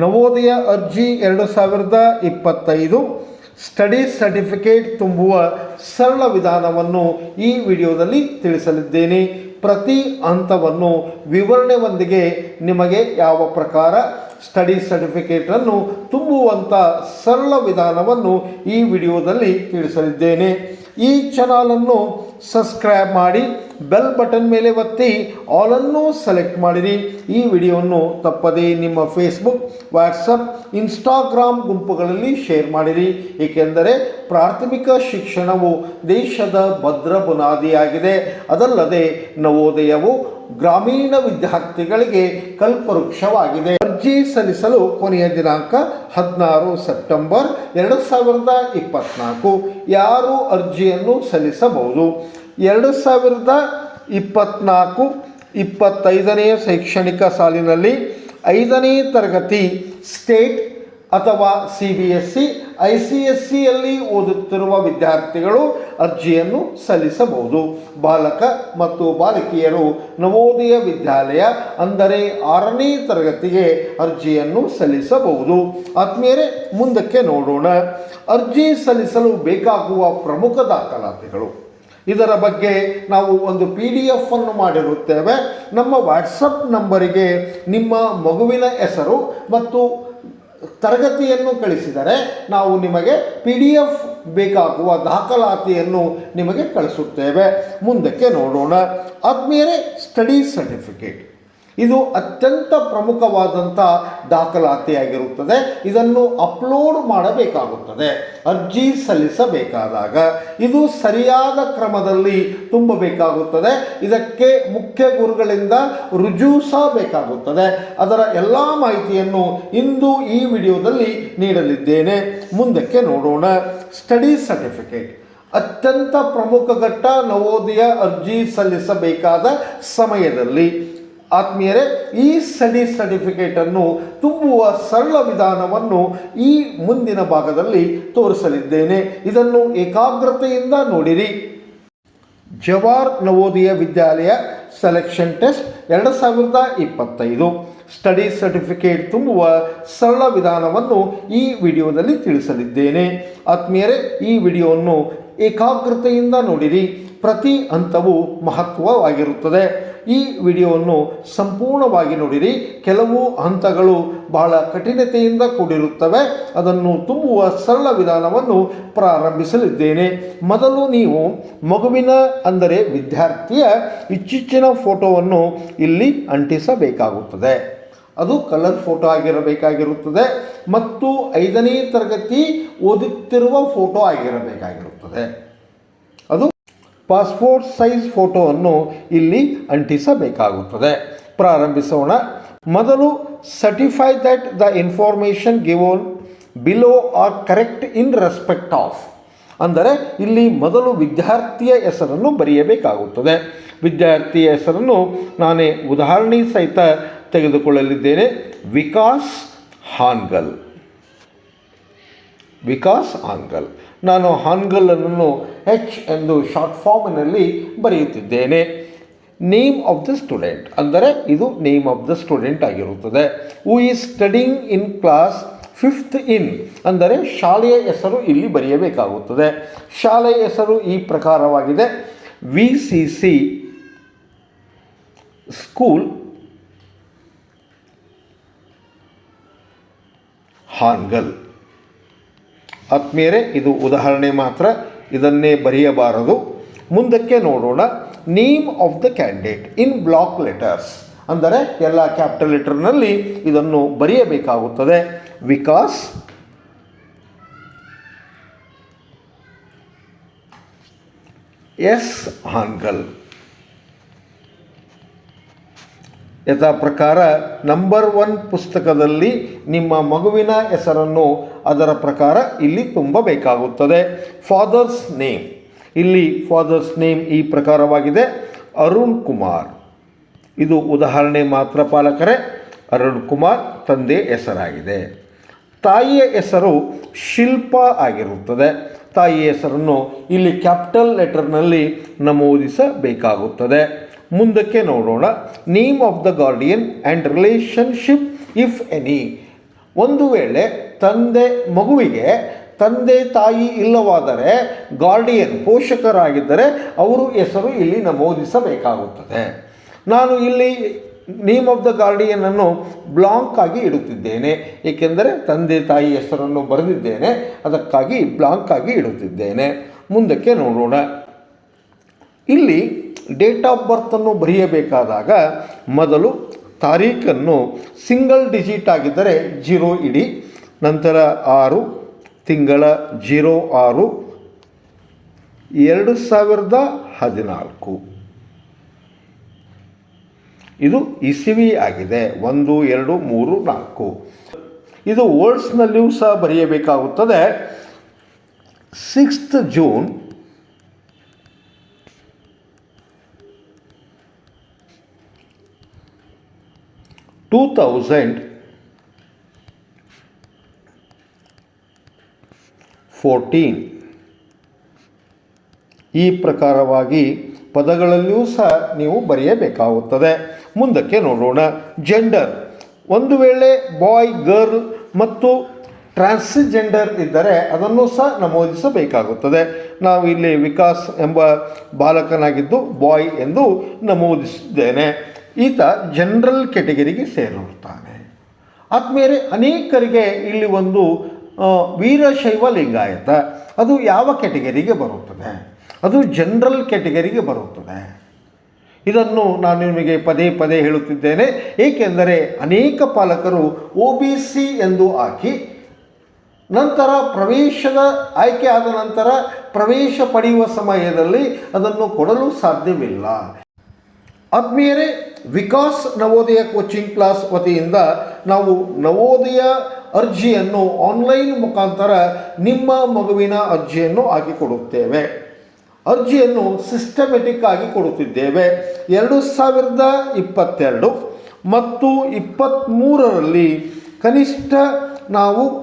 ನವೋದಯ ಅರ್ಜಿ ಎರಡು ಸಾವಿರದ ಇಪ್ಪತ್ತೈದು. ಸ್ಟಡಿ ಸರ್ಟಿಫಿಕೇಟ್ ತುಂಬುವ ಸರಳ ವಿಧಾನವನ್ನು ಈ ವಿಡಿಯೋದಲ್ಲಿ ತಿಳಿಸಲಿದ್ದೇನೆ. ಪ್ರತಿ ಹಂತವನ್ನು ವಿವರಣೆಯೊಂದಿಗೆ ನಿಮಗೆ ಯಾವ ಪ್ರಕಾರ ಸ್ಟಡಿ ಸರ್ಟಿಫಿಕೇಟನ್ನು ತುಂಬುವಂಥ ಸರಳ ವಿಧಾನವನ್ನು ಈ ವಿಡಿಯೋದಲ್ಲಿ ತಿಳಿಸಲಿದ್ದೇನೆ. ಈ ಚಾನಲನ್ನು ಸಬ್ಸ್ಕ್ರೈಬ್ ಮಾಡಿ ಬೆಲ್ ಬಟನ್ ಮೇಲೆ ಒತ್ತಿ ಆಲನ್ನು ಸೆಲೆಕ್ಟ್ ಮಾಡಿರಿ. ಈ ವಿಡಿಯೋವನ್ನು ತಪ್ಪದೇ ನಿಮ್ಮ ಫೇಸ್ಬುಕ್ ವಾಟ್ಸಪ್ ಇನ್ಸ್ಟಾಗ್ರಾಮ್ ಗುಂಪುಗಳಲ್ಲಿ ಶೇರ್ ಮಾಡಿರಿ. ಏಕೆಂದರೆ ಪ್ರಾಥಮಿಕ ಶಿಕ್ಷಣವು ದೇಶದ ಭದ್ರ ಬುನಾದಿಯಾಗಿದೆ. ಅದಲ್ಲದೆ ನವೋದಯವು ಗ್ರಾಮೀಣ ವಿದ್ಯಾರ್ಥಿಗಳಿಗೆ ಕಲ್ಪವೃಕ್ಷವಾಗಿದೆ. ಅರ್ಜಿ ಸಲ್ಲಿಸಲು ಕೊನೆಯ ದಿನಾಂಕ ಹದಿನಾರು ಸೆಪ್ಟೆಂಬರ್ ಎರಡು ಸಾವಿರದ ಇಪ್ಪತ್ನಾಲ್ಕು. ಯಾರು ಅರ್ಜಿಯನ್ನು ಸಲ್ಲಿಸಬಹುದು? ಎರಡು ಸಾವಿರದ ಇಪ್ಪತ್ನಾಲ್ಕು ಇಪ್ಪತ್ತೈದನೆಯ ಶೈಕ್ಷಣಿಕ ಸಾಲಿನಲ್ಲಿ ಐದನೇ ತರಗತಿ ಸ್ಟೇಟ್ ಅಥವಾ C B S C I C S ಸಿಯಲ್ಲಿ ಓದುತ್ತಿರುವ ವಿದ್ಯಾರ್ಥಿಗಳು ಅರ್ಜಿಯನ್ನು ಸಲ್ಲಿಸಬಹುದು. ಬಾಲಕ ಮತ್ತು ಬಾಲಕಿಯರು ನವೋದಯ ವಿದ್ಯಾಲಯ ಅಂದರೆ ಆರನೇ ತರಗತಿಗೆ ಅರ್ಜಿಯನ್ನು ಸಲ್ಲಿಸಬಹುದು. ಆತ್ಮೀಯರೇ, ಮುಂದಕ್ಕೆ ನೋಡೋಣ. ಅರ್ಜಿ ಸಲ್ಲಿಸಲು ಬೇಕಾಗುವ ಪ್ರಮುಖ ದಾಖಲಾತಿಗಳು. ಇದರ ಬಗ್ಗೆ ನಾವು ಒಂದು ಪಿ ಡಿ ಎಫ್ ಅನ್ನು ಮಾಡಿರುತ್ತೇವೆ. ನಮ್ಮ ವಾಟ್ಸಪ್ ನಂಬರಿಗೆ ನಿಮ್ಮ ಮಗುವಿನ ಹೆಸರು ಮತ್ತು ತರಗತಿಯನ್ನು ಕಳಿಸಿದರೆ ನಾವು ನಿಮಗೆ ಪಿ ಡಿ ಎಫ್ ಬೇಕಾಗುವ ದಾಖಲಾತಿಯನ್ನು ನಿಮಗೆ ಕಳಿಸುತ್ತೇವೆ. ಮುಂದಕ್ಕೆ ನೋಡೋಣ. ಆದ್ಮೇಲೆ ಸ್ಟಡಿ ಸರ್ಟಿಫಿಕೇಟ್ ಇದು ಅತ್ಯಂತ ಪ್ರಮುಖವಾದಂಥ ದಾಖಲಾತಿಯಾಗಿರುತ್ತದೆ. ಇದನ್ನು ಅಪ್ಲೋಡ್ ಮಾಡಬೇಕಾಗುತ್ತದೆ. ಅರ್ಜಿ ಸಲ್ಲಿಸಬೇಕಾದಾಗ ಇದು ಸರಿಯಾದ ಕ್ರಮದಲ್ಲಿ ತುಂಬಬೇಕಾಗುತ್ತದೆ. ಇದಕ್ಕೆ ಮುಖ್ಯ ಗುರುಗಳಿಂದ ರುಜುಸಬೇಕಾಗುತ್ತದೆ ಅದರ ಎಲ್ಲ ಮಾಹಿತಿಯನ್ನು ಇಂದು ಈ ವಿಡಿಯೋದಲ್ಲಿ ನೀಡಲಿದ್ದೇನೆ. ಮುಂದಕ್ಕೆ ನೋಡೋಣ. Study certificate. ಅತ್ಯಂತ ಪ್ರಮುಖ ಘಟ್ಟ ನವೋದಯ ಅರ್ಜಿ ಸಲ್ಲಿಸಬೇಕಾದ ಸಮಯದಲ್ಲಿ. ಆತ್ಮೀಯರೇ, ಈ ಸ್ಟಡಿ ಸರ್ಟಿಫಿಕೇಟನ್ನು ತುಂಬುವ ಸರಳ ವಿಧಾನವನ್ನು ಈ ಮುಂದಿನ ಭಾಗದಲ್ಲಿ ತೋರಿಸಲಿದ್ದೇನೆ. ಇದನ್ನು ಏಕಾಗ್ರತೆಯಿಂದ ನೋಡಿರಿ. ಜವಾರ್ ನವೋದಯ ವಿದ್ಯಾಲಯ ಸೆಲೆಕ್ಷನ್ ಟೆಸ್ಟ್ ಎರಡು ಸಾವಿರದ ಇಪ್ಪತ್ತೈದು. ಸ್ಟಡಿ ಸರ್ಟಿಫಿಕೇಟ್ ತುಂಬುವ ಸರಳ ವಿಧಾನವನ್ನು ಈ ವಿಡಿಯೋದಲ್ಲಿ ತಿಳಿಸಲಿದ್ದೇನೆ. ಆತ್ಮೀಯರೇ, ಈ ವಿಡಿಯೋವನ್ನು ಏಕಾಗ್ರತೆಯಿಂದ ನೋಡಿರಿ. ಪ್ರತಿ ಹಂತವು ಮಹತ್ವವಾಗಿರುತ್ತದೆ. ಈ ವಿಡಿಯೋವನ್ನು ಸಂಪೂರ್ಣವಾಗಿ ನೋಡಿರಿ. ಕೆಲವು ಹಂತಗಳು ಬಹಳ ಕಠಿಣತೆಯಿಂದ ಕೂಡಿರುತ್ತವೆ. ಅದನ್ನು ತುಂಬುವ ಸರಳ ವಿಧಾನವನ್ನು ಪ್ರಾರಂಭಿಸಲಿದ್ದೇನೆ. ಮೊದಲು ನೀವು ಮಗುವಿನ, ಅಂದರೆ ವಿದ್ಯಾರ್ಥಿಯ ಇಚ್ಚಿಚ್ಚಿನ ಫೋಟೋವನ್ನು ಇಲ್ಲಿ ಅಂಟಿಸಬೇಕಾಗುತ್ತದೆ. ಅದು ಕಲರ್ ಫೋಟೋ ಆಗಿರಬೇಕಾಗಿರುತ್ತದೆ ಮತ್ತು ಐದನೇ ತರಗತಿ ಓದುತ್ತಿರುವ ಫೋಟೋ ಆಗಿರಬೇಕಾಗಿರುತ್ತದೆ. ಪಾಸ್ಪೋರ್ಟ್ ಸೈಜ್ ಫೋಟೋವನ್ನು ಇಲ್ಲಿ ಅಂಟಿಸಬೇಕಾಗುತ್ತದೆ. ಪ್ರಾರಂಭಿಸೋಣ. ಮೊದಲು certify that the information given below are correct in respect of ಅಂದರೆ ಇಲ್ಲಿ ಮೊದಲು ವಿದ್ಯಾರ್ಥಿಯ ಹೆಸರನ್ನು ಬರೆಯಬೇಕಾಗುತ್ತದೆ. ವಿದ್ಯಾರ್ಥಿಯ ಹೆಸರನ್ನು ನಾನೇ ಉದಾಹರಣೆ ಸಹಿತ ತೆಗೆದುಕೊಳ್ಳಲಿದ್ದೇನೆ. ವಿಕಾಸ್ ಹಾನ್ಗಲ್. ವಿಕಾಸ್ ಆನ್ಗಲ್ ನಾನು ಹಾನ್ಗಲ್ಲನ್ನು ಎಚ್ ಎಂದು ಶಾರ್ಟ್ ಫಾರ್ಮಿನಲ್ಲಿ ಬರೆಯುತ್ತಿದ್ದೇನೆ. ನೇಮ್ ಆಫ್ ದ ಸ್ಟೂಡೆಂಟ್ ಅಂದರೆ ಇದು ನೇಮ್ ಆಫ್ ದ ಸ್ಟೂಡೆಂಟ್ ಆಗಿರುತ್ತದೆ. Who is studying in class fifth in ಅಂದರೆ ಶಾಲೆಯ ಹೆಸರು ಇಲ್ಲಿ ಬರೆಯಬೇಕಾಗುತ್ತದೆ. ಶಾಲೆಯ ಹೆಸರು ಈ ಪ್ರಕಾರವಾಗಿದೆ. V C C school Hangal ಆತ್ಮೀಯರೇ, ಇದು ಉದಾಹರಣೆ ಮಾತ್ರ. ಇದನ್ನೇ ಬರೆಯಬಾರದು. ಮುಂದಕ್ಕೆ ನೋಡೋಣ. Name of the candidate in block letters. ಅಂದರೆ ಎಲ್ಲ ಕ್ಯಾಪಿಟಲ್ ಲೆಟರ್ನಲ್ಲಿ ಇದನ್ನು ಬರೆಯಬೇಕಾಗುತ್ತದೆ. ವಿಕಾಸ್ ಎಸ್ ಹಾನ್ಗಲ್. ಯಥಾ ಪ್ರಕಾರ ನಂಬರ್ ಒನ್ ಪುಸ್ತಕದಲ್ಲಿ ನಿಮ್ಮ ಮಗುವಿನ ಹೆಸರನ್ನು ಅದರ ಪ್ರಕಾರ ಇಲ್ಲಿ ತುಂಬಬೇಕಾಗುತ್ತದೆ ಫಾದರ್ಸ್ ನೇಮ್ ಇಲ್ಲಿ ಫಾದರ್ಸ್ ನೇಮ್ ಈ ಪ್ರಕಾರವಾಗಿದೆ. ಅರುಣ್ ಕುಮಾರ್. ಇದು ಉದಾಹರಣೆ ಮಾತ್ರ ಪಾಲಕರೇ. ಅರುಣ್ ಕುಮಾರ್ ತಂದೆ ಹೆಸರಾಗಿದೆ. ತಾಯಿಯ ಹೆಸರು ಶಿಲ್ಪ ಆಗಿರುತ್ತದೆ. ತಾಯಿಯ ಹೆಸರನ್ನು ಇಲ್ಲಿ ಕ್ಯಾಪಿಟಲ್ ಲೆಟರ್ನಲ್ಲಿ ನಮೂದಿಸಬೇಕಾಗುತ್ತದೆ. ಮುಂದಕ್ಕೆ ನೋಡೋಣ. Name of the guardian and relationship if any ಒಂದು ವೇಳೆ ತಂದೆ ಮಗುವಿಗೆ ತಂದೆ ತಾಯಿ ಇಲ್ಲವಾದರೆ ಗಾರ್ಡಿಯನ್ ಪೋಷಕರಾಗಿದ್ದರೆ ಅವರು ಹೆಸರು ಇಲ್ಲಿ ನಮೂದಿಸಬೇಕಾಗುತ್ತದೆ. ನಾನು ಇಲ್ಲಿ ನೇಮ್ ಆಫ್ ದ ಗಾರ್ಡಿಯನನ್ನು ಬ್ಲಾಂಕ್ ಆಗಿ ಇಡುತ್ತಿದ್ದೇನೆ, ಏಕೆಂದರೆ ತಂದೆ ತಾಯಿ ಹೆಸರನ್ನು ಬರೆದಿದ್ದೇನೆ, ಅದಕ್ಕಾಗಿ ಬ್ಲಾಂಕ್ ಆಗಿ ಇಡುತ್ತಿದ್ದೇನೆ. ಮುಂದಕ್ಕೆ ನೋಡೋಣ. ಇಲ್ಲಿ ಡೇಟ್ ಆಫ್ ಬರ್ತನ್ನು ಬರೆಯಬೇಕಾದಾಗ ಮೊದಲು ತಾರೀಖನ್ನು ಸಿಂಗಲ್ ಡಿಜಿಟ್ ಆಗಿದ್ದರೆ ಜೀರೋ ಇಡಿ ನಂತರ ಆರು, ತಿಂಗಳ ಜೀರೋ ಆರು, ಎರಡು ಸಾವಿರದ ಹದಿನಾಲ್ಕು. ಇದು ಇಸಿವಿ ಆಗಿದೆ, ಒಂದು, ಎರಡು, ಮೂರು, ನಾಲ್ಕು. ಇದು ವರ್ಡ್ಸ್ನಲ್ಲಿಯೂ ಸಹ ಬರೆಯಬೇಕಾಗುತ್ತದೆ. Sixth June, two thousand fourteen ಈ ಪ್ರಕಾರವಾಗಿ ಪದಗಳಲ್ಲಿಯೂ ಸಹ ನೀವು ಬರೆಯಬೇಕಾಗುತ್ತದೆ. ಮುಂದಕ್ಕೆ ನೋಡೋಣ. ಜೆಂಡರ್ ಒಂದು ವೇಳೆ ಬಾಯ್ ಗರ್ಲ್ ಮತ್ತು ಟ್ರಾನ್ಸ್ಜೆಂಡರ್ ಇದ್ದರೆ ಅದನ್ನು ಸಹ ನಮೂದಿಸಬೇಕಾಗುತ್ತದೆ. ನಾವು ಇಲ್ಲಿ ವಿಕಾಸ್ ಎಂಬ ಬಾಲಕನಾಗಿದ್ದು ಬಾಯ್ ಎಂದು ನಮೂದಿಸಿದ್ದೇನೆ. ಈತ ಜನರಲ್ ಕೆಟಗರಿಗೆ ಸೇರಿರುತ್ತಾನೆ. ಆದಮೇಲೆ ಅನೇಕರಿಗೆ ಇಲ್ಲಿ ಒಂದು ವೀರಶೈವ ಲಿಂಗಾಯತ, ಅದು ಯಾವ ಕೆಟಗರಿಗೆ ಬರುತ್ತದೆ? ಅದು ಜನರಲ್ ಕೆಟಗರಿಗೆ ಬರುತ್ತದೆ. ಇದನ್ನು ನಾನು ನಿಮಗೆ ಪದೇ ಪದೇ ಹೇಳುತ್ತಿದ್ದೇನೆ. ಏಕೆಂದರೆ ಅನೇಕ ಪಾಲಕರು ಒ ಬಿ ಸಿ ಎಂದು ಹಾಕಿ, ನಂತರ ಪ್ರವೇಶದ ಆಯ್ಕೆ ಆದ ನಂತರ ಪ್ರವೇಶ ಪಡೆಯುವ ಸಮಯದಲ್ಲಿ ಅದನ್ನು ಕೊಡಲು ಸಾಧ್ಯವಿಲ್ಲ. ಆದ್ಮೇಲೆ ವಿಕಾಸ್ ನವೋದಯ ಕೋಚಿಂಗ್ ಕ್ಲಾಸ್ ವತಿಯಿಂದ ನಾವು ನವೋದಯ ಅರ್ಜಿಯನ್ನು ಆನ್ಲೈನ್ ಮುಖಾಂತರ ನಿಮ್ಮ ಮಗುವಿನ ಅರ್ಜಿಯನ್ನು ಹಾಕಿಕೊಡುತ್ತೇವೆ ಅರ್ಜಿಯನ್ನು ಸಿಸ್ಟಮೆಟಿಕ್ ಆಗಿ ಕೊಡುತ್ತಿದ್ದೇವೆ. ಎರಡು ಸಾವಿರದ ಇಪ್ಪತ್ತೆರಡು ಮತ್ತು ಇಪ್ಪತ್ತ್ಮೂರರಲ್ಲಿ ಕನಿಷ್ಠ ನಾವು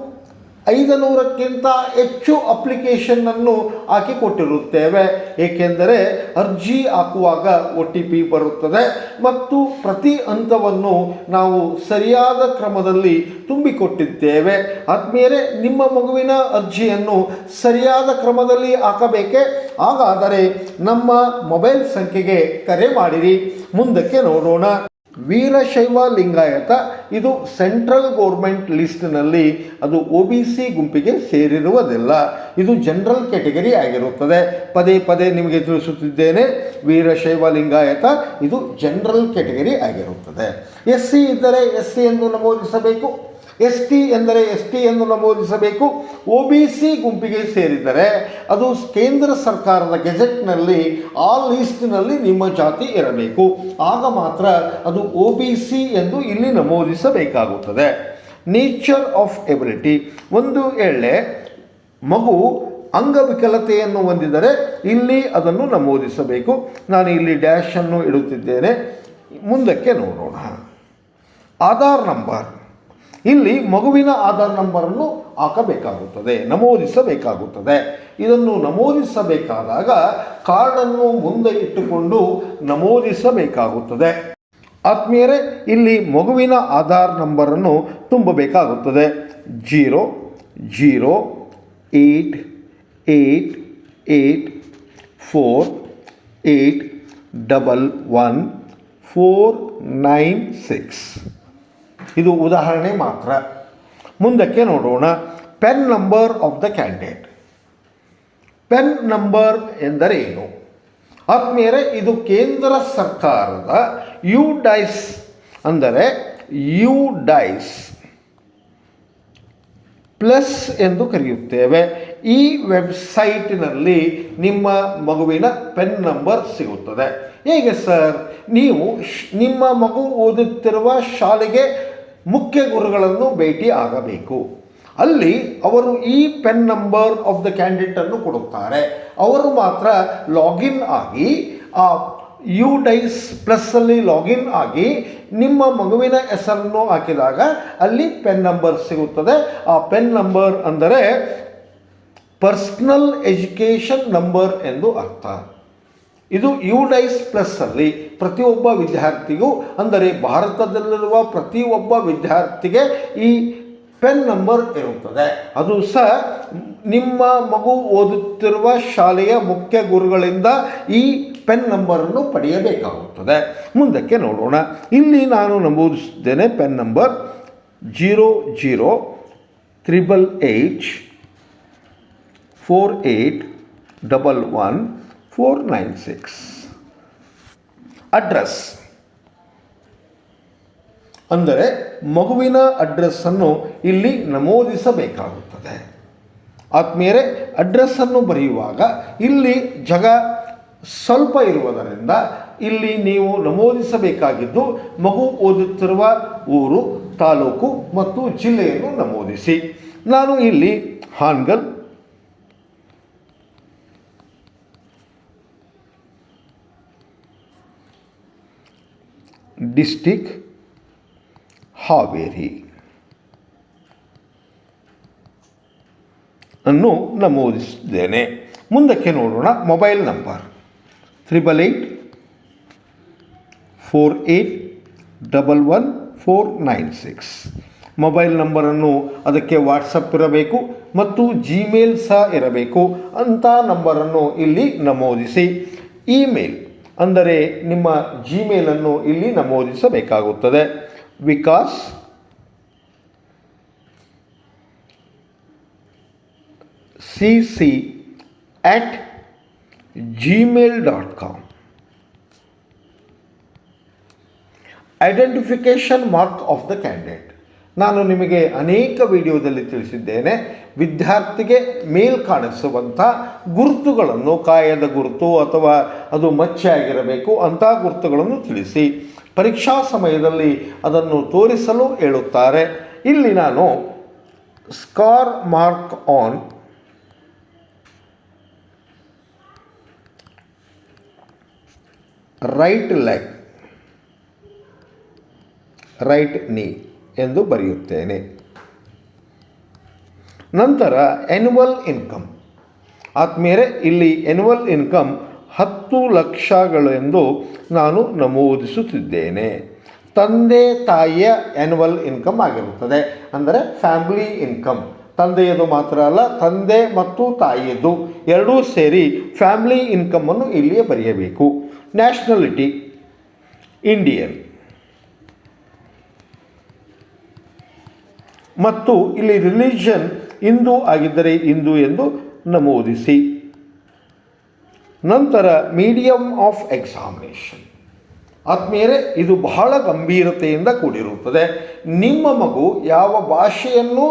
ಐದು ನೂರಕ್ಕಿಂತ ಹೆಚ್ಚು ಅಪ್ಲಿಕೇಶನ್ನನ್ನು ಹಾಕಿಕೊಟ್ಟಿರುತ್ತೇವೆ ಏಕೆಂದರೆ ಅರ್ಜಿ ಹಾಕುವಾಗ ಒ ಟಿ ಪಿ ಬರುತ್ತದೆ ಮತ್ತು ಪ್ರತಿ ಹಂತವನ್ನು ನಾವು ಸರಿಯಾದ ಕ್ರಮದಲ್ಲಿ ತುಂಬಿಕೊಟ್ಟಿದ್ದೇವೆ. ಆದಮೇಲೆ ನಿಮ್ಮ ಮಗುವಿನ ಅರ್ಜಿಯನ್ನು ಸರಿಯಾದ ಕ್ರಮದಲ್ಲಿ ಹಾಕಬೇಕೆ? ಹಾಗಾದರೆ ನಮ್ಮ ಮೊಬೈಲ್ ಸಂಖ್ಯೆಗೆ ಕರೆ ಮಾಡಿರಿ. ಮುಂದಕ್ಕೆ ನೋಡೋಣ. ವೀರಶೈವ ಲಿಂಗಾಯತ, ಇದು ಸೆಂಟ್ರಲ್ ಗೌರ್ಮೆಂಟ್ ಲಿಸ್ಟ್ನಲ್ಲಿ ಅದು ಒ ಬಿ ಸಿ ಗುಂಪಿಗೆ ಸೇರಿರುವುದಿಲ್ಲ. ಇದು ಜನರಲ್ ಕೆಟಗರಿ ಆಗಿರುತ್ತದೆ. ಪದೇ ಪದೇ ನಿಮಗೆ ತಿಳಿಸುತ್ತಿದ್ದೇನೆ, ವೀರಶೈವ ಲಿಂಗಾಯತ ಇದು ಜನರಲ್ ಕೆಟಗರಿ ಆಗಿರುತ್ತದೆ. ಎಸ್ ಸಿ ಇದ್ದರೆ ಎಸ್ ಸಿ ಎಂದು ನಮೂದಿಸಬೇಕು. ಎಸ್ ಟಿ ಎಂದರೆ ಎಸ್ ಟಿ ಎಂದು ನಮೂದಿಸಬೇಕು. ಒ ಬಿ ಸಿ ಗುಂಪಿಗೆ ಸೇರಿದರೆ ಅದು ಕೇಂದ್ರ ಸರ್ಕಾರದ ಗೆಜೆಟ್ನಲ್ಲಿ ಆ ಲಿಸ್ಟ್ನಲ್ಲಿ ನಿಮ್ಮ ಜಾತಿ ಇರಬೇಕು. ಆಗ ಮಾತ್ರ ಅದು ಒ ಬಿ ಸಿ ಎಂದು ಇಲ್ಲಿ ನಮೂದಿಸಬೇಕಾಗುತ್ತದೆ. Nature of ability. ಒಂದು ವೇಳೆ ಮಗು ಅಂಗವಿಕಲತೆಯನ್ನು ಹೊಂದಿದರೆ ಇಲ್ಲಿ ಅದನ್ನು ನಮೂದಿಸಬೇಕು. ನಾನು ಇಲ್ಲಿ ಡ್ಯಾಶನ್ನು ಇಡುತ್ತಿದ್ದೇನೆ. ಮುಂದಕ್ಕೆ ನೋಡೋಣ. ಆಧಾರ್ ನಂಬರ್. ಇಲ್ಲಿ ಮಗುವಿನ ಆಧಾರ್ ನಂಬರನ್ನು ಹಾಕಬೇಕಾಗುತ್ತದೆ, ನಮೂದಿಸಬೇಕಾಗುತ್ತದೆ. ಇದನ್ನು ನಮೂದಿಸಬೇಕಾದಾಗ ಕಾರ್ಡನ್ನು ಮುಂದೆ ಇಟ್ಟುಕೊಂಡು ನಮೂದಿಸಬೇಕಾಗುತ್ತದೆ. ಆತ್ಮೀಯರೇ, ಇಲ್ಲಿ ಮಗುವಿನ ಆಧಾರ್ ನಂಬರನ್ನು ತುಂಬಬೇಕಾಗುತ್ತದೆ. Zero zero eight eight eight four eight double one, four, nine, six. ಇದು ಉದಾಹರಣೆ ಮಾತ್ರ. ಮುಂದಕ್ಕೆ ನೋಡೋಣ. Pen number of the candidate pen number ಎಂದರೆ ಏನು ಆದ್ಮೇಲೆ ಇದು ಕೇಂದ್ರ ಸರ್ಕಾರದ ಯು ಡೈಸ್ ಅಂದರೆ ಯು ಡೈಸ್ ಪ್ಲಸ್ ಎಂದು ಕರೆಯುತ್ತೇವೆ. ಈ ವೆಬ್ಸೈಟಿನಲ್ಲಿ ನಿಮ್ಮ ಮಗುವಿನ ಪೆನ್ ನಂಬರ್ ಸಿಗುತ್ತದೆ. ಹೇಗೆ ಸರ್? ನೀವು ನಿಮ್ಮ ಮಗು ಓದುತ್ತಿರುವ ಶಾಲೆಗೆ ಮುಖ್ಯ ಗುರುಗಳನ್ನು ಭೇಟಿ ಆಗಬೇಕು. ಅಲ್ಲಿ ಅವರು ಈ ಪೆನ್ ನಂಬರ್ ಆಫ್ ದ ಕ್ಯಾಂಡಿಡೇಟನ್ನು ಕೊಡುತ್ತಾರೆ. ಅವರು ಮಾತ್ರ ಲಾಗಿನ್ ಆಗಿ, ಆ ಯು ಡೈಸ್ ಪ್ಲಸ್ಸಲ್ಲಿ ಲಾಗಿನ್ ಆಗಿ, ನಿಮ್ಮ ಮಗುವಿನ ಹೆಸರನ್ನು ಹಾಕಿದಾಗ ಅಲ್ಲಿ ಪೆನ್ ನಂಬರ್ ಸಿಗುತ್ತದೆ. ಆ ಪೆನ್ ನಂಬರ್ ಅಂದರೆ ಪರ್ಸ್ನಲ್ ಎಜುಕೇಷನ್ ನಂಬರ್ ಎಂದು ಅರ್ಥ. ಇದು ಯುಡೈಸ್ ಪ್ಲಸ್ಸಲ್ಲಿ ಪ್ರತಿಯೊಬ್ಬ ವಿದ್ಯಾರ್ಥಿಗೂ, ಅಂದರೆ ಭಾರತದಲ್ಲಿರುವ ಪ್ರತಿಯೊಬ್ಬ ವಿದ್ಯಾರ್ಥಿಗೆ ಈ ಪೆನ್ ನಂಬರ್ ಇರುತ್ತದೆ. ಅದು ಸಹ ನಿಮ್ಮ ಮಗು ಓದುತ್ತಿರುವ ಶಾಲೆಯ ಮುಖ್ಯ ಗುರುಗಳಿಂದ ಈ ಪೆನ್ ನಂಬರನ್ನು ಪಡೆಯಬೇಕಾಗುತ್ತದೆ. ಮುಂದಕ್ಕೆ ನೋಡೋಣ. ಇಲ್ಲಿ ನಾನು ನಮೂದಿಸಿದ್ದೇನೆ pen number zero zero triple eight four eight double one four nine six address ಅಂದರೆ ಮಗುವಿನ ಅಡ್ರೆಸ್ಸನ್ನು ಇಲ್ಲಿ ನಮೂದಿಸಬೇಕಾಗುತ್ತದೆ. ಆತ್ಮೀಯರೇ ಅಡ್ರೆಸ್ಸನ್ನು ಬರೆಯುವಾಗ ಇಲ್ಲಿ ಜಗ ಸ್ವಲ್ಪ ಇರುವುದರಿಂದ ಇಲ್ಲಿ ನೀವು ನಮೂದಿಸಬೇಕಾಗಿದ್ದು ಮಗು ಓದುತ್ತಿರುವ ಊರು, ತಾಲೂಕು ಮತ್ತು ಜಿಲ್ಲೆಯನ್ನು ನಮೂದಿಸಿ. ನಾನು ಇಲ್ಲಿ ಹಾನ್ಗಲ್ ಡಿಸ್ಟಿಕ್ ಹಾವೇರಿ. ಅನ್ನು ನಮೂದಿಸಿದ್ದೇನೆ. ಮುಂದಕ್ಕೆ ನೋಡೋಣ mobile number. Triple eight four eight double one four nine six. Mobile ನಂಬರನ್ನು ಅದಕ್ಕೆ ವಾಟ್ಸಪ್ ಇರಬೇಕು ಮತ್ತು ಜಿಮೇಲ್ ಸಹ ಇರಬೇಕು ಅಂಥ ನಂಬರನ್ನು ಇಲ್ಲಿ ನಮೂದಿಸಿ. ಇಮೇಲ್ ಅಂದರೆ ನಿಮ್ಮ ಜಿಮೇಲನ್ನು ಇಲ್ಲಿ ನಮೂದಿಸಬೇಕಾಗುತ್ತದೆ. Vikas C C at Gmail dot com. Identification mark of the candidate ನಾನು ನಿಮಗೆ ಅನೇಕ ವಿಡಿಯೋದಲ್ಲಿ ತಿಳಿಸಿದ್ದೇನೆ, ವಿದ್ಯಾರ್ಥಿಗೆ ಮೇಲ್ ಕಾಣಿಸುವಂಥ ಗುರುತುಗಳನ್ನು, ಕಾಯದ ಗುರುತು ಅಥವಾ ಅದು ಮಚ್ಚೆ ಆಗಿರಬೇಕು ಅಂಥ ಗುರುತುಗಳನ್ನು ತಿಳಿಸಿ. ಪರೀಕ್ಷಾ ಸಮಯದಲ್ಲಿ ಅದನ್ನು ತೋರಿಸಲು ಹೇಳುತ್ತಾರೆ. ಇಲ್ಲಿ ನಾನು scar mark on right leg right knee ಎಂದು ಬರೆಯುತ್ತೇನೆ. ನಂತರ ಎನ್ಯುವಲ್ ಇನ್ಕಮ್ ಆದ್ಮೇಲೆ ಇಲ್ಲಿ ಎನ್ಯುವಲ್ ಇನ್ಕಮ್ ಹತ್ತು ಲಕ್ಷಗಳೆಂದು ನಾನು ನಮೂದಿಸುತ್ತಿದ್ದೇನೆ. ತಂದೆ, ತಾಯಿಯ ಆ್ಯನ್ಯುವಲ್ ಇನ್ಕಮ್ ಆಗಿರುತ್ತದೆ. ಅಂದರೆ ಫ್ಯಾಮಿಲಿ ಇನ್ಕಮ್ ತಂದೆಯದು ಮಾತ್ರ ಅಲ್ಲ, ತಂದೆ ಮತ್ತು ತಾಯಿಯದು. ಎರಡೂ ಸೇರಿ ಫ್ಯಾಮಿಲಿ ಇನ್ಕಮನ್ನು ಇಲ್ಲಿಯೇ ಬರೆಯಬೇಕು. ನ್ಯಾಷನಲಿಟಿ ಇಂಡಿಯನ್ ಮತ್ತು ಇಲ್ಲಿ ರಿಲಿಜನ್ ಹಿಂದೂ ಆಗಿದ್ದರೆ ಹಿಂದೂ ಎಂದು ನಮೂದಿಸಿ. ನಂತರ ಮೀಡಿಯಮ್ ಆಫ್ ಎಕ್ಸಾಮಿನೇಷನ್ ಆದ್ಮೇಲೆ ಇದು ಬಹಳ ಗಂಭೀರತೆಯಿಂದ ಕೂಡಿರುತ್ತದೆ. ನಿಮ್ಮ ಮಗು ಯಾವ ಭಾಷೆಯನ್ನು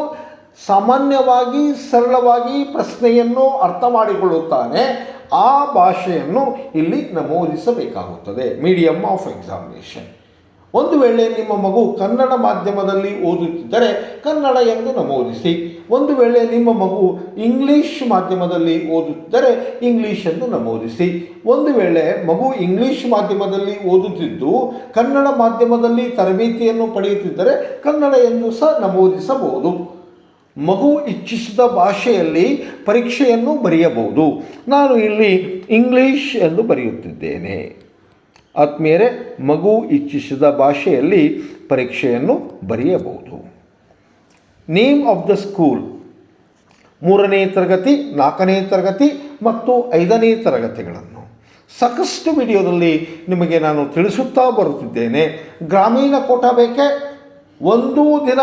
ಸಾಮಾನ್ಯವಾಗಿ, ಸರಳವಾಗಿ ಪ್ರಶ್ನೆಯನ್ನು ಅರ್ಥ ಮಾಡಿಕೊಳ್ಳುತ್ತಾನೆ, ಆ ಭಾಷೆಯನ್ನು ಇಲ್ಲಿ ನಮೂದಿಸಬೇಕಾಗುತ್ತದೆ. ಮೀಡಿಯಮ್ ಆಫ್ ಎಕ್ಸಾಮಿನೇಷನ್ ಒಂದು ವೇಳೆ ನಿಮ್ಮ ಮಗು ಕನ್ನಡ ಮಾಧ್ಯಮದಲ್ಲಿ ಓದುತ್ತಿದ್ದರೆ ಕನ್ನಡ ಎಂದು ನಮೂದಿಸಿ. ಒಂದು ವೇಳೆ ನಿಮ್ಮ ಮಗು ಇಂಗ್ಲೀಷ್ ಮಾಧ್ಯಮದಲ್ಲಿ ಓದುತ್ತಿದ್ದರೆ ಇಂಗ್ಲೀಷ್ ಎಂದು ನಮೂದಿಸಿ. ಒಂದು ವೇಳೆ ಮಗು ಇಂಗ್ಲೀಷ್ ಮಾಧ್ಯಮದಲ್ಲಿ ಓದುತ್ತಿದ್ದು ಕನ್ನಡ ಮಾಧ್ಯಮದಲ್ಲಿ ತರಬೇತಿಯನ್ನು ಪಡೆಯುತ್ತಿದ್ದರೆ ಕನ್ನಡ ಎಂದು ಸಹ ನಮೂದಿಸಬಹುದು. ಮಗು ಇಚ್ಛಿಸಿದ ಭಾಷೆಯಲ್ಲಿ ಪರೀಕ್ಷೆಯನ್ನು ಬರೆಯಬಹುದು. ನಾನು ಇಲ್ಲಿ ಇಂಗ್ಲೀಷ್ ಎಂದು ಬರೆಯುತ್ತಿದ್ದೇನೆ. ಆತ್ಮೀಯರೇ, ಮಗು ಇಚ್ಛಿಸಿದ ಭಾಷೆಯಲ್ಲಿ ಪರೀಕ್ಷೆಯನ್ನು ಬರೆಯಬಹುದು. Name of the school. ಮೂರನೇ ತರಗತಿ, ನಾಲ್ಕನೇ ತರಗತಿ ಮತ್ತು ಐದನೇ ತರಗತಿಗಳನ್ನು. ಸಾಕಷ್ಟು ವಿಡಿಯೋದಲ್ಲಿ ನಿಮಗೆ ನಾನು ತಿಳಿಸುತ್ತಾ ಬರುತ್ತಿದ್ದೇನೆ. ಗ್ರಾಮೀಣ ಕೋಟ ಬೇಕೆ? ಒಂದು ದಿನ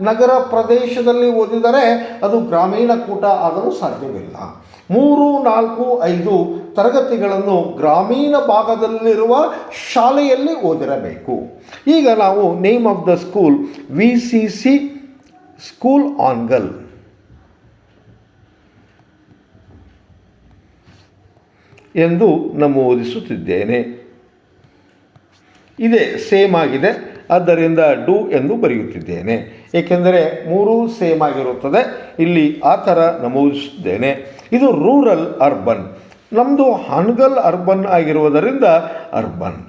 ನಗರ ಪ್ರದೇಶದಲ್ಲಿ ಓದಿದರೆ ಅದು ಗ್ರಾಮೀಣ ಕೂಟ ಆಗಲು ಸಾಧ್ಯವಿಲ್ಲ. ಮೂರು, ನಾಲ್ಕು, ಐದು ತರಗತಿಗಳನ್ನು ಗ್ರಾಮೀಣ ಭಾಗದಲ್ಲಿರುವ ಶಾಲೆಯಲ್ಲಿ ಓದಿರಬೇಕು. ಈಗ ನಾವು name of the school V C C school Hangal ಎಂದು ನಮೂದಿಸುತ್ತಿದ್ದೇನೆ ಇದೇ ಸೇಮ್ ಆಗಿದೆ. ಆದ್ದರಿಂದ ಡು ಎಂದು ಬರೆಯುತ್ತಿದ್ದೇನೆ. ಏಕೆಂದರೆ ಮೂರೂ ಸೇಮ್ ಆಗಿರುತ್ತದೆ. ಇಲ್ಲಿ ಆ ಥರ ನಮೂದಿಸಿದ್ದೇನೆ ಇದು ರೂರಲ್ ಅರ್ಬನ್. ನಮ್ಮದು ಹಾನಗಲ್ ಅರ್ಬನ್ ಆಗಿರುವುದರಿಂದ ಅರ್ಬನ್.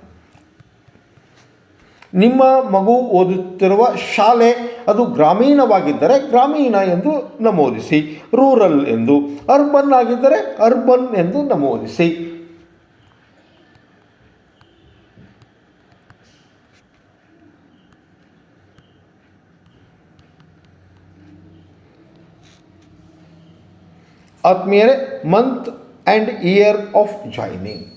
ನಿಮ್ಮ ಮಗು ಓದುತ್ತಿರುವ ಶಾಲೆ ಅದು ಗ್ರಾಮೀಣವಾಗಿದ್ದರೆ ಗ್ರಾಮೀಣ ಎಂದು ನಮೂದಿಸಿ. ರೂರಲ್ ಎಂದು ಅರ್ಬನ್ ಆಗಿದ್ದರೆ ಅರ್ಬನ್ ಎಂದು ನಮೂದಿಸಿ. ಆತ್ಮೀಯರೇ month and year of joining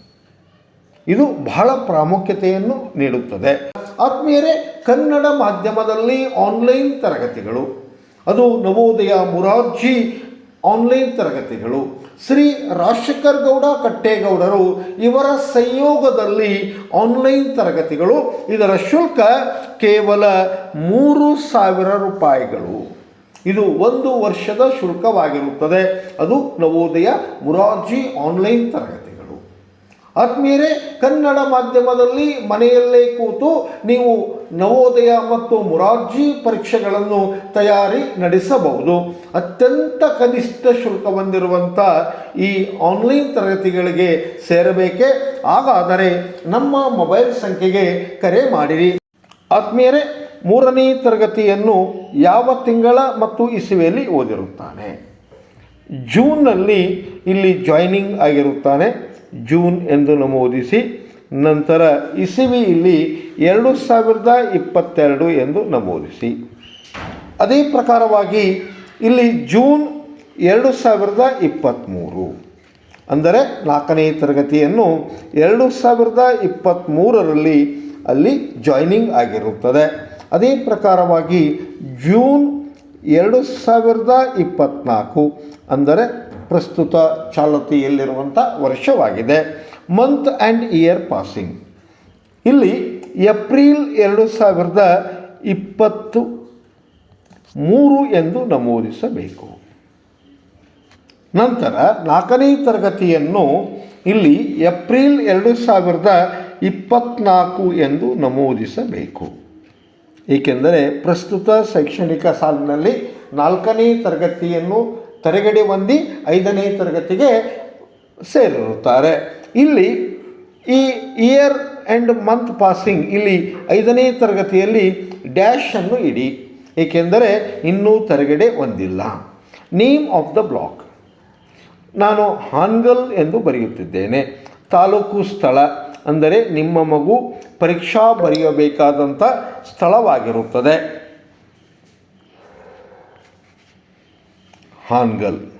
ಇದು ಬಹಳ ಪ್ರಾಮುಖ್ಯತೆಯನ್ನು ನೀಡುತ್ತದೆ. ಆತ್ಮೀಯರೇ, ಕನ್ನಡ ಮಾಧ್ಯಮದಲ್ಲಿ ಆನ್ಲೈನ್ ತರಗತಿಗಳು. ಅದು ನವೋದಯ ಮುರಾರ್ಜಿ ಆನ್ಲೈನ್ ತರಗತಿಗಳು. ಶ್ರೀ ರಾಜಶೇಖರ್ ಗೌಡ ಕಟ್ಟೇಗೌಡರು ಇವರ ಸಂಯೋಗದಲ್ಲಿ ಆನ್ಲೈನ್ ತರಗತಿಗಳು. ಇದರ ಶುಲ್ಕ ಕೇವಲ ಮೂರು ಸಾವಿರ ರೂಪಾಯಿಗಳು. ಇದು ಒಂದು ವರ್ಷದ ಶುಲ್ಕವಾಗಿರುತ್ತದೆ. ಅದು ನವೋದಯ ಮುರಾರ್ಜಿ ಆನ್ಲೈನ್ ತರಗತಿಗಳು. ಆತ್ಮೀಯರೇ, ಕನ್ನಡ ಮಾಧ್ಯಮದಲ್ಲಿ ಮನೆಯಲ್ಲೇ ಕೂತು ನೀವು ನವೋದಯ ಮತ್ತು ಮುರಾರ್ಜಿ ಪರೀಕ್ಷೆಗಳನ್ನು ತಯಾರಿ ನಡೆಸಬಹುದು. ಅತ್ಯಂತ ಕನಿಷ್ಠ ಶುಲ್ಕ ಹೊಂದಿರುವಂಥ ಈ ಆನ್ಲೈನ್ ತರಗತಿಗಳಿಗೆ ಸೇರಬೇಕೆ? ಹಾಗಾದರೆ ನಮ್ಮ ಮೊಬೈಲ್ ಸಂಖ್ಯೆಗೆ ಕರೆ ಮಾಡಿರಿ. ಆತ್ಮೀಯರೇ ಮೂರನೇ ತರಗತಿಯನ್ನು ಯಾವ ತಿಂಗಳ ಮತ್ತು ಇಸುವೆಯಲ್ಲಿ ಓದಿರುತ್ತಾನೆ? ಜೂನ್ನಲ್ಲಿ ಇಲ್ಲಿ ಜಾಯ್ನಿಂಗ್ ಆಗಿರುತ್ತಾನೆ. ಜೂನ್ ಎಂದು ನಮೂದಿಸಿ ನಂತರ ಇಸವಿ ಇಲ್ಲಿ ಎರಡು ಸಾವಿರದ ಇಪ್ಪತ್ತೆರಡು ಎಂದು ನಮೂದಿಸಿ ಅದೇ ಪ್ರಕಾರವಾಗಿ ಇಲ್ಲಿ ಜೂನ್ ಎರಡು ಸಾವಿರದ ಇಪ್ಪತ್ತ್ಮೂರು. ಅಂದರೆ ನಾಲ್ಕನೇ ತರಗತಿಯನ್ನು ಎರಡು ಸಾವಿರದ ಇಪ್ಪತ್ತ್ಮೂರರಲ್ಲಿ ಅಲ್ಲಿ ಜಾಯ್ನಿಂಗ್ ಆಗಿರುತ್ತದೆ. ಅದೇ ಪ್ರಕಾರವಾಗಿ ಜೂನ್ ಎರಡು ಸಾವಿರದ ಇಪ್ಪತ್ತ್ನಾಲ್ಕು ಅಂದರೆ ಪ್ರಸ್ತುತ ಚಾಲತಿಯಲ್ಲಿರುವಂಥ ವರ್ಷವಾಗಿದೆ. ಮಂತ್ ಆ್ಯಂಡ್ ಇಯರ್ ಪಾಸಿಂಗ್ ಇಲ್ಲಿ ಏಪ್ರಿಲ್ ಎರಡು ಸಾವಿರದ ಇಪ್ಪತ್ತು ಮೂರು ಎಂದು ನಮೂದಿಸಬೇಕು. ನಂತರ ನಾಲ್ಕನೇ ತರಗತಿಯನ್ನು ಇಲ್ಲಿ ಏಪ್ರಿಲ್ ಎರಡು ಸಾವಿರದ ಇಪ್ಪತ್ತ್ನಾಲ್ಕು ಎಂದು ನಮೂದಿಸಬೇಕು. ಏಕೆಂದರೆ ಪ್ರಸ್ತುತ ಶೈಕ್ಷಣಿಕ ಸಾಲಿನಲ್ಲಿ ನಾಲ್ಕನೇ ತರಗತಿಯನ್ನು ತರಗಡೆ ಹೊಂದಿ ಐದನೇ ತರಗತಿಗೆ ಸೇರಿರುತ್ತಾರೆ. ಇಲ್ಲಿ ಈ ಇಯರ್ ಆ್ಯಂಡ್ ಮಂತ್ ಪಾಸಿಂಗ್ ಇಲ್ಲಿ ಐದನೇ ತರಗತಿಯಲ್ಲಿ ಡ್ಯಾಶನ್ನು ಇಡಿ. ಏಕೆಂದರೆ ಇನ್ನೂ ತರಗಡೆ ಹೊಂದಿಲ್ಲ. ನೇಮ್ ಆಫ್ ದ ಬ್ಲಾಕ್ ನಾನು ಹಾನ್ಗಲ್ ಎಂದು ಬರೆಯುತ್ತಿದ್ದೇನೆ. ತಾಲೂಕು ಸ್ಥಳ, ಅಂದರೆ ನಿಮ್ಮ ಮಗು ಪರೀಕ್ಷಾ ಬರೆಯಬೇಕಾದಂಥ ಸ್ಥಳವಾಗಿರುತ್ತದೆ. ಹಾನ್ಗಲ್.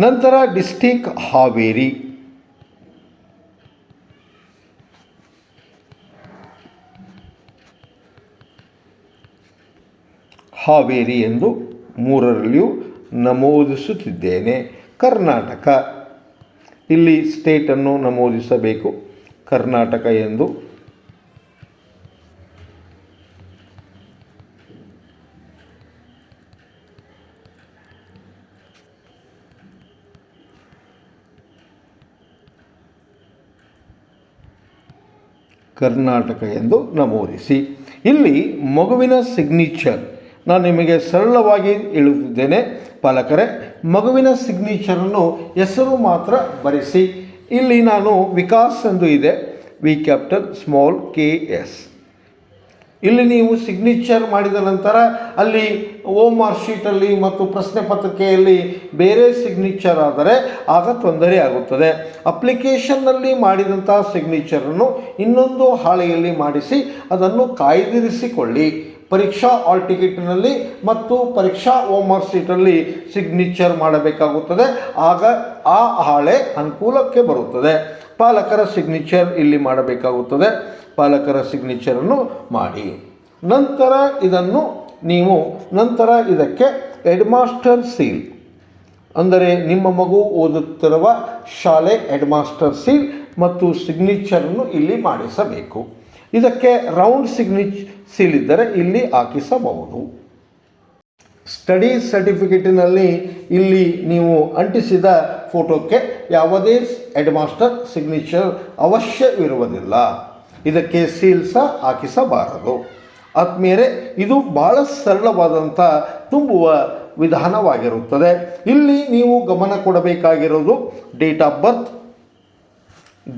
ನಂತರ ಡಿಸ್ಟಿಕ್ ಹಾವೇರಿ. ಹಾವೇರಿ ಎಂದು ಮೂರರಲ್ಲಿಯೂ ನಮೂದಿಸುತ್ತಿದ್ದೇನೆ. ಕರ್ನಾಟಕ. ಇಲ್ಲಿ ಸ್ಟೇಟನ್ನು ನಮೂದಿಸಬೇಕು. ಕರ್ನಾಟಕ ಎಂದು. ಕರ್ನಾಟಕ ಎಂದು ನಮೂದಿಸಿ. ಇಲ್ಲಿ ಮಗುವಿನ ಸಿಗ್ನೇಚರ್ ನಾನು ನಿಮಗೆ ಸರಳವಾಗಿ ಹೇಳುತ್ತಿದ್ದೇನೆ. ಪಾಲಕರೇ, ಮಗುವಿನ ಸಿಗ್ನೇಚರನ್ನು ಹೆಸರು ಮಾತ್ರ ಬರೆಸಿ. ಇಲ್ಲಿ ನಾನು ವಿಕಾಸ್ ಎಂದು ಇದೆ. V capital small K S. ಇಲ್ಲಿ ನೀವು ಸಿಗ್ನೇಚರ್ ಮಾಡಿದ ನಂತರ ಅಲ್ಲಿ ಓಮ್ ಮಾರ್ಕ್ ಶೀಟಲ್ಲಿ ಮತ್ತು ಪ್ರಶ್ನೆ ಪತ್ರಿಕೆಯಲ್ಲಿ ಬೇರೆ ಸಿಗ್ನೇಚರ್ ಆದರೆ ಆಗ ತೊಂದರೆ ಆಗುತ್ತದೆ. ಅಪ್ಲಿಕೇಶನ್ನಲ್ಲಿ ಮಾಡಿದಂಥ ಸಿಗ್ನೇಚರನ್ನು ಇನ್ನೊಂದು ಹಾಳೆಯಲ್ಲಿ ಮಾಡಿಸಿ, ಅದನ್ನು ಕಾಯ್ದಿರಿಸಿಕೊಳ್ಳಿ. ಪರೀಕ್ಷಾ ಆಲ್ ಟಿಕೆಟ್ನಲ್ಲಿ ಮತ್ತು ಪರೀಕ್ಷಾ ಓಮರ್ ಸೀಟಲ್ಲಿ ಸಿಗ್ನೇಚರ್ ಮಾಡಬೇಕಾಗುತ್ತದೆ. ಆಗ ಆ ಹಾಳೆ ಅನುಕೂಲಕ್ಕೆ ಬರುತ್ತದೆ. ಪಾಲಕರ ಸಿಗ್ನೇಚರ್ ಇಲ್ಲಿ ಮಾಡಬೇಕಾಗುತ್ತದೆ. ಪಾಲಕರ ಸಿಗ್ನೇಚರನ್ನು ಮಾಡಿ. ನಂತರ ಇದನ್ನು ನೀವು, ನಂತರ ಇದಕ್ಕೆ ಹೆಡ್ ಮಾಸ್ಟರ್ ಸೀಲ್ ಅಂದರೆ ನಿಮ್ಮ ಮಗು ಓದುತ್ತಿರುವ ಶಾಲೆ ಹೆಡ್ ಮಾಸ್ಟರ್ ಸೀಲ್ ಮತ್ತು ಸಿಗ್ನೇಚರನ್ನು ಇಲ್ಲಿ ಮಾಡಿಸಬೇಕು. ಇದಕ್ಕೆ ರೌಂಡ್ ಸಿಗ್ನೇಚ್ ಸೀಲಿದ್ದರೆ ಇಲ್ಲಿ ಹಾಕಿಸಬಹುದು. ಸ್ಟಡಿ ಸರ್ಟಿಫಿಕೇಟಿನಲ್ಲಿ ಇಲ್ಲಿ ನೀವು ಅಂಟಿಸಿದ ಫೋಟೋಕ್ಕೆ ಯಾವುದೇ ಹೆಡ್ ಮಾಸ್ಟರ್ ಸಿಗ್ನೇಚರ್ ಅವಶ್ಯವಿರುವುದಿಲ್ಲ. ಇದಕ್ಕೆ ಸೀಲ್ ಸಹ ಹಾಕಿಸಬಾರದು. ಆತ್ಮೀಯರೇ ಇದು ಭಾಳ ಸರಳವಾದಂಥ ತುಂಬುವ ವಿಧಾನವಾಗಿರುತ್ತದೆ. ಇಲ್ಲಿ ನೀವು ಗಮನ ಕೊಡಬೇಕಾಗಿರೋದು date of birth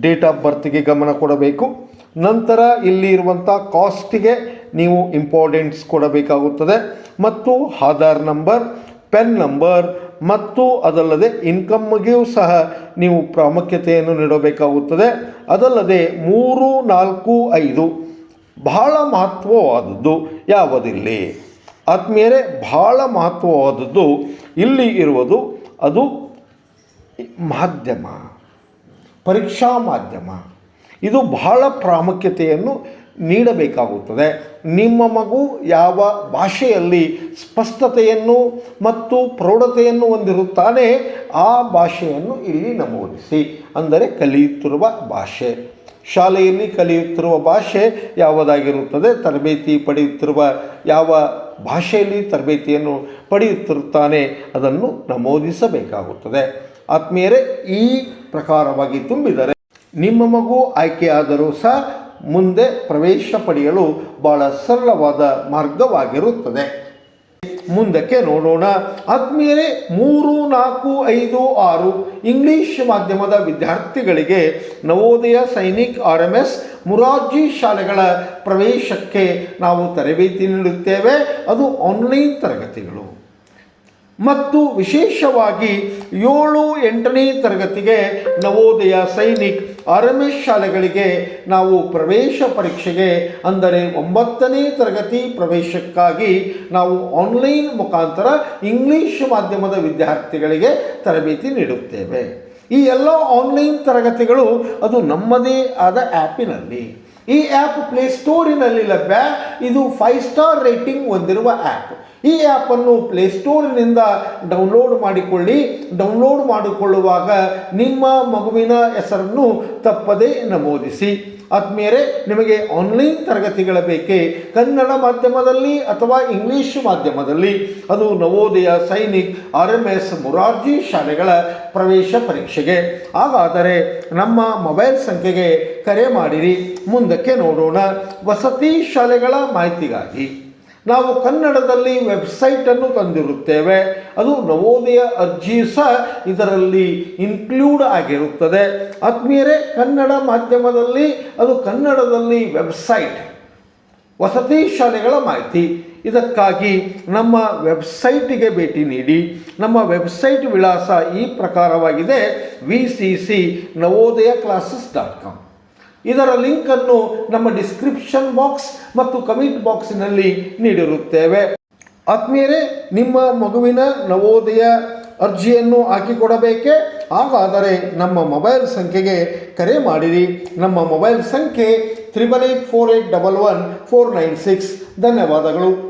date of ಬರ್ತ್ಗೆ ಗಮನ ಕೊಡಬೇಕು. ನಂತರ ಇಲ್ಲಿ ಇರುವಂಥ ಕಾಸ್ಟಿಗೆ ನೀವು ಇಂಪಾರ್ಟೆನ್ಸ್ ಕೊಡಬೇಕಾಗುತ್ತದೆ. ಮತ್ತು ಆಧಾರ್ ನಂಬರ್, ಪೆನ್ ನಂಬರ್ ಮತ್ತು ಅದಲ್ಲದೆ ಇನ್ಕಮ್ಗೂ ಸಹ ನೀವು ಪ್ರಾಮುಖ್ಯತೆಯನ್ನು ನೀಡಬೇಕಾಗುತ್ತದೆ. ಅದಲ್ಲದೆ ಮೂರು, ನಾಲ್ಕು, ಐದು ಬಹಳ ಮಹತ್ವವಾದದ್ದು ಯಾವುದಿಲ್ಲಿ? ಆತ್ಮೀಯರೇ, ಬಹಳ ಮಹತ್ವವಾದದ್ದು ಇಲ್ಲಿ ಇರುವುದು ಅದು ಮಾಧ್ಯಮ, ಪರೀಕ್ಷಾ ಮಾಧ್ಯಮ. ಇದು ಬಹಳ ಪ್ರಾಮುಖ್ಯತೆಯನ್ನು ನೀಡಬೇಕಾಗುತ್ತದೆ. ನಿಮ್ಮ ಮಗು ಯಾವ ಭಾಷೆಯಲ್ಲಿ ಸ್ಪಷ್ಟತೆಯನ್ನು ಮತ್ತು ಪ್ರೌಢತೆಯನ್ನು ಹೊಂದಿರುತ್ತಾನೆ, ಆ ಭಾಷೆಯನ್ನು ಇಲ್ಲಿ ನಮೂದಿಸಿ. ಅಂದರೆ ಕಲಿಯುತ್ತಿರುವ ಭಾಷೆ. ಶಾಲೆಯಲ್ಲಿ ಕಲಿಯುತ್ತಿರುವ ಭಾಷೆ ಯಾವುದಾಗಿರುತ್ತದೆ? ತರಬೇತಿ ಪಡೆಯುತ್ತಿರುವ ಯಾವ ಭಾಷೆಯಲ್ಲಿ ತರಬೇತಿಯನ್ನು ಪಡೆಯುತ್ತಿರುತ್ತಾನೆ ಅದನ್ನು ನಮೂದಿಸಬೇಕಾಗುತ್ತದೆ. ಆತ್ಮೀಯರೇ, ಈ ಪ್ರಕಾರವಾಗಿ ತುಂಬಿದರೆ ನಿಮ್ಮ ಮಗು ಆಯ್ಕೆಯಾದರೂ ಸಹ ಮುಂದೆ ಪ್ರವೇಶ ಪಡೆಯಲು ಬಹಳ ಸರಳವಾದ ಮಾರ್ಗವಾಗಿರುತ್ತದೆ. ಮುಂದಕ್ಕೆ ನೋಡೋಣ. ಆದ್ಮೇಲೆ ಮೂರು, ನಾಲ್ಕು, ಐದು, ಆರು ಇಂಗ್ಲಿಷ್ ಮಾಧ್ಯಮದ ವಿದ್ಯಾರ್ಥಿಗಳಿಗೆ Navodaya Sainik R M S Morarji ಶಾಲೆಗಳ ಪ್ರವೇಶಕ್ಕೆ ನಾವು ತರಬೇತಿ ನೀಡುತ್ತೇವೆ. ಅದು ಆನ್ಲೈನ್ ತರಗತಿಗಳು. ಮತ್ತು ವಿಶೇಷವಾಗಿ ಏಳು ಎಂಟನೇ ತರಗತಿಗೆ Navodaya Sainik R M S ಶಾಲೆಗಳಿಗೆ ನಾವು ಪ್ರವೇಶ ಪರೀಕ್ಷೆಗೆ ಅಂದರೆ ಒಂಬತ್ತನೇ ತರಗತಿ ಪ್ರವೇಶಕ್ಕಾಗಿ ನಾವು ಆನ್ಲೈನ್ ಮುಖಾಂತರ ಇಂಗ್ಲೀಷ್ ಮಾಧ್ಯಮದ ವಿದ್ಯಾರ್ಥಿಗಳಿಗೆ ತರಬೇತಿ ನೀಡುತ್ತೇವೆ. ಈ ಎಲ್ಲ ಆನ್ಲೈನ್ ತರಗತಿಗಳು ಅದು ನಮ್ಮದೇ ಆದ ಆ್ಯಪಿನಲ್ಲಿ. ಈ ಆ್ಯಪ್ ಪ್ಲೇಸ್ಟೋರಿನಲ್ಲಿ ಲಭ್ಯ. ಇದು ಫೈವ್ ಸ್ಟಾರ್ ರೇಟಿಂಗ್ ಹೊಂದಿರುವ ಆ್ಯಪ್. ಈ ಆ್ಯಪನ್ನು ಪ್ಲೇಸ್ಟೋರಿನಿಂದ ಡೌನ್ಲೋಡ್ ಮಾಡಿಕೊಳ್ಳಿ. ಡೌನ್ಲೋಡ್ ಮಾಡಿಕೊಳ್ಳುವಾಗ ನಿಮ್ಮ ಮಗುವಿನ ಹೆಸರನ್ನು ತಪ್ಪದೇ ನಮೂದಿಸಿ. ಆದ್ಮೇಲೆ ನಿಮಗೆ ಆನ್ಲೈನ್ ತರಗತಿಗಳ ಬೇಕೆ? ಕನ್ನಡ ಮಾಧ್ಯಮದಲ್ಲಿ ಅಥವಾ ಇಂಗ್ಲಿಷ್ ಮಾಧ್ಯಮದಲ್ಲಿ? ಅದು Navodaya Sainik R M S Morarji ಶಾಲೆಗಳ ಪ್ರವೇಶ ಪರೀಕ್ಷೆಗೆ. ಹಾಗಾದರೆ ನಮ್ಮ ಮೊಬೈಲ್ ಸಂಖ್ಯೆಗೆ ಕರೆ ಮಾಡಿರಿ. ಮುಂದಕ್ಕೆ ನೋಡೋಣ. ವಸತಿ ಶಾಲೆಗಳ ಮಾಹಿತಿಗಾಗಿ. ನಾವು ಕನ್ನಡದಲ್ಲಿ ವೆಬ್ಸೈಟನ್ನು ತಂದಿರುತ್ತೇವೆ. ಅದು ನವೋದಯ ಅರ್ಜಿ ಸಹ ಇದರಲ್ಲಿ ಇನ್ಕ್ಲೂಡ್ ಆಗಿರುತ್ತದೆ. ಆತ್ಮೀಯರೇ, ಕನ್ನಡ ಮಾಧ್ಯಮದಲ್ಲಿ ಅದು ಕನ್ನಡದಲ್ಲಿ ವೆಬ್ಸೈಟ್ ವಸತಿ ಶಾಲೆಗಳ ಮಾಹಿತಿ. ಇದಕ್ಕಾಗಿ ನಮ್ಮ ವೆಬ್ಸೈಟಿಗೆ ಭೇಟಿ ನೀಡಿ. ನಮ್ಮ ವೆಬ್ಸೈಟ್ ವಿಳಾಸ ಈ ಪ್ರಕಾರವಾಗಿದೆ V C C Navodaya classes dot com ಇದರ ಲಿಂಕನ್ನು ನಮ್ಮ ಡಿಸ್ಕ್ರಿಪ್ಷನ್ ಬಾಕ್ಸ್ ಮತ್ತು ಕಮೆಂಟ್ ಬಾಕ್ಸಿನಲ್ಲಿ ನೀಡಿರುತ್ತೇವೆ. ಆತ್ಮೀಯರೇ, ನಿಮ್ಮ ಮಗುವಿನ ನವೋದಯ ಅರ್ಜಿಯನ್ನು ಹಾಕಿಕೊಡಬೇಕೆ? ಹಾಗಾದರೆ ನಮ್ಮ ಮೊಬೈಲ್ ಸಂಖ್ಯೆಗೆ ಕರೆ ಮಾಡಿರಿ. ನಮ್ಮ ಮೊಬೈಲ್ ಸಂಖ್ಯೆ triple eight four eight double one four nine six. ಧನ್ಯವಾದಗಳು.